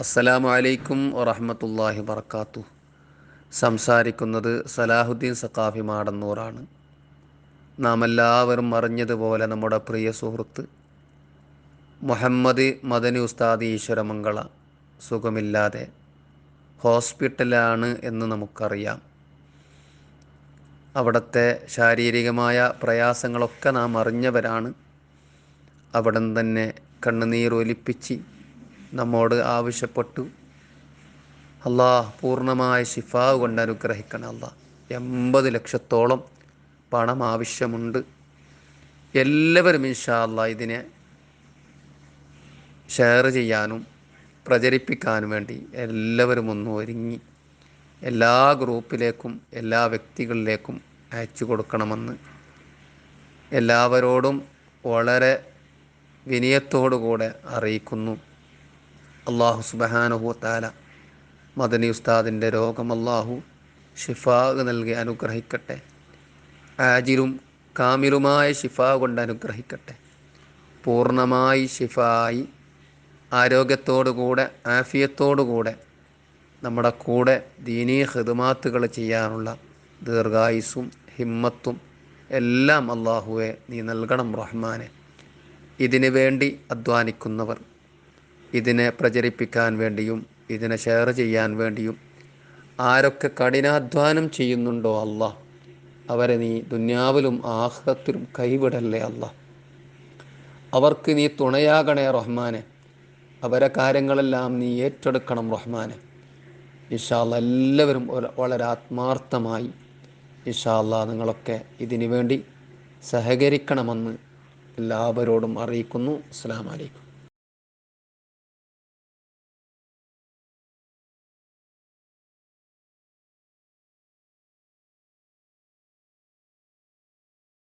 അസ്സലാമു അലൈക്കും വറഹമത്തല്ലാഹി വർക്കാത്തു സംസാരിക്കുന്നത് സലാഹുദ്ദീൻ സഖാഫി മാടന്നൂറാണ്. നാം എല്ലാവരും അറിഞ്ഞതുപോലെ നമ്മുടെ പ്രിയ സുഹൃത്ത് മുഹമ്മദ് മദനി ഉസ്താദ് ഈശ്വരമംഗള സുഖമില്ലാതെ ഹോസ്പിറ്റലാണ് എന്ന് നമുക്കറിയാം. അവിടുത്തെ ശാരീരികമായ പ്രയാസങ്ങളൊക്കെ നാം അറിഞ്ഞവരാണ്. അവിടെ തന്നെ കണ്ണുനീരൊലിപ്പിച്ച് നമ്മോട് ആവശ്യപ്പെട്ടു. അള്ളാഹ് പൂർണമായ ശിഫാവ് കൊണ്ട് അനുഗ്രഹിക്കണം അള്ളാഹ് എൺപത് ലക്ഷത്തോളം പണം ആവശ്യമുണ്ട്. എല്ലാവരും ഇൻഷാ അള്ളാഹ് ഇതിനെ ഷെയർ ചെയ്യാനും പ്രചരിപ്പിക്കാനും വേണ്ടി എല്ലാവരും ഒന്ന് ഒരുങ്ങി. എല്ലാ ഗ്രൂപ്പിലേക്കും എല്ലാ വ്യക്തികളിലേക്കും അയച്ചു കൊടുക്കണമെന്ന് എല്ലാവരോടും വളരെ വിനയത്തോടുകൂടെ അറിയിക്കുന്നു. അള്ളാഹു സുബഹാനഹു താല മദനി ഉസ്താദിന്റെ രോഗം അള്ളാഹു ഷിഫാഗ് നൽകി അനുഗ്രഹിക്കട്ടെ. ആജിലും കാമിലുമായ ഷിഫ കൊണ്ട് അനുഗ്രഹിക്കട്ടെ. പൂർണമായി ഷിഫായി ആരോഗ്യത്തോടുകൂടെ ആഫിയത്തോടുകൂടെ നമ്മുടെ കൂടെ ദീനീ ഹിദുമാത്തുകൾ ചെയ്യാനുള്ള ദീർഘായുസും ഹിമ്മത്തും എല്ലാം അള്ളാഹുവെ നീ നൽകണം റഹ്മാനെ. ഇതിനു വേണ്ടി അധ്വാനിക്കുന്നവർ ഇതിനെ പ്രചരിപ്പിക്കാൻ വേണ്ടിയും ഇതിനെ ഷെയർ ചെയ്യാൻ വേണ്ടിയും ആരൊക്കെ കഠിനാധ്വാനം ചെയ്യുന്നുണ്ടോ അല്ല അവരെ നീ ദുന്യാവിലും ആഹ്റത്തിലും കൈവിടല്ലേ അല്ല അവർക്ക് നീ തുണയാകണേ റഹ്മാനെ. അവരെ കാര്യങ്ങളെല്ലാം നീ ഏറ്റെടുക്കണം റഹ്മാനെ. ഇഷാല്ല എല്ലാവരും വളരെ ആത്മാർത്ഥമായി ഇഷാല്ല നിങ്ങളൊക്കെ ഇതിനു വേണ്ടി സഹകരിക്കണമെന്ന് എല്ലാവരോടും അറിയിക്കുന്നു. അസ്സാം വലൈക്കും